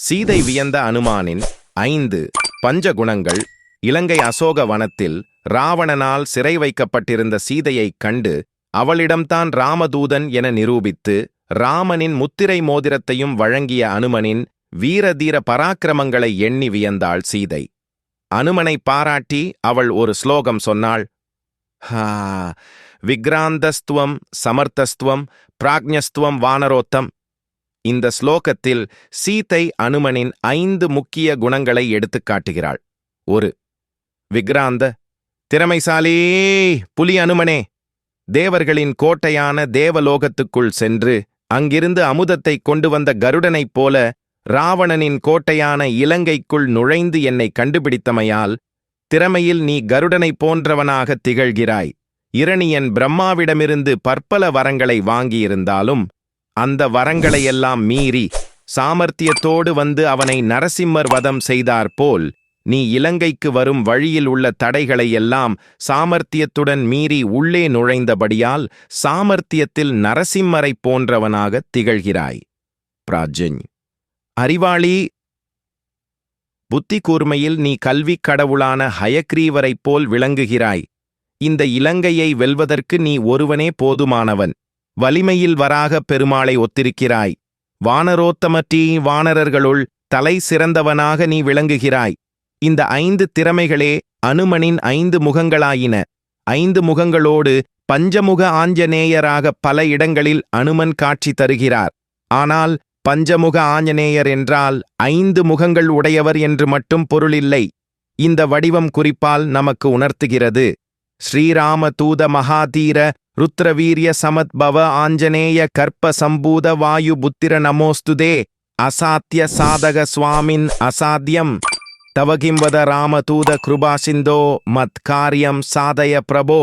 சீதை வியந்த அனுமானின் ஐந்து பஞ்சகுணங்கள் இலங்கை அசோக வனத்தில் ராவணனால் சிறை வைக்கப்பட்டிருந்த சீதையைக் கண்டு அவளிடம்தான் ராமதூதன் என நிரூபித்து ராமனின் முத்திரை மோதிரத்தையும் வழங்கிய அனுமனின் வீரதீர பராக்கிரமங்களை எண்ணி வியந்தாள் சீதை. அனுமனை பாராட்டி அவள் ஒரு ஸ்லோகம் சொன்னாள் ஹா விக்ராந்தஸ்துவம் சமர்த்தஸ்துவம் பிராக்ஞஸ்துவம் வானரோத்தம் இந்த ஸ்லோகத்தில் சீதை அனுமனின் ஐந்து முக்கிய குணங்களை எடுத்துக் காட்டுகிறாள். ஒரு விக்ராந்த திறமைசாலி புலி அனுமனே தேவர்களின் கோட்டையான தேவலோகத்துக்குள் சென்று அங்கிருந்து அமுதத்தை கொண்டு வந்த கருடனைப் போல ராவணனின் கோட்டையான இலங்கைக்குள் நுழைந்து என்னை கண்டுபிடித்தமையால் திறமையில் நீ கருடனைப் போன்றவனாகத் திகழ்கிறாய். இரணியன் பிரம்மாவிடமிருந்து பற்பல வரங்களை வாங்கியிருந்தாலும் அந்த வரங்களையெல்லாம் மீறி சாமர்த்தியத்தோடு வந்து அவனை நரசிம்மர் வதம் செய்தாற்போல் நீ இலங்கைக்கு வரும் வழியில் உள்ள தடைகளையெல்லாம் சாமர்த்தியத்துடன் மீறி உள்ளே நுழைந்தபடியால் சாமர்த்தியத்தில் நரசிம்மரைப் போன்றவனாகத் திகழ்கிறாய். பிராஜன் அறிவாளி புத்தி கூர்மையில் நீ கல்விக் கடவுளான ஹயக்ரீவரைப் போல் விளங்குகிறாய். இந்த இலங்கையை வெல்வதற்கு நீ ஒருவனே போதுமானவன். வலிமையில் வராகப் பெருமாளை ஒத்திருக்கிறாய். வானரோத்தமற்றி வானரர்களுள் தலை சிறந்தவனாக நீ விளங்குகிறாய். இந்த ஐந்து திறமைகளே அனுமனின் ஐந்து முகங்களாயின. ஐந்து முகங்களோடு பஞ்சமுக ஆஞ்சநேயராக பல இடங்களில் அனுமன் காட்சி தருகிறார். ஆனால் பஞ்சமுக ஆஞ்சநேயர் என்றால் ஐந்து முகங்கள் உடையவர் என்று மட்டும் பொருளில்லை இந்த வடிவம் குறிப்பால் நமக்கு உணர்த்துகிறது. ஸ்ரீராம தூத மகாதீர ருத்ரவீரிய சமத்பவ ஆஞ்சநேய கற்ப சம்பூத வாயு புத்திர நமோஸ்துதே அசாத்திய சாதக சுவாமின் அசாத்தியம் தவகிம்வத ராமதூத கிருபாசிந்தோ மத்காரியம் சாதய பிரபோ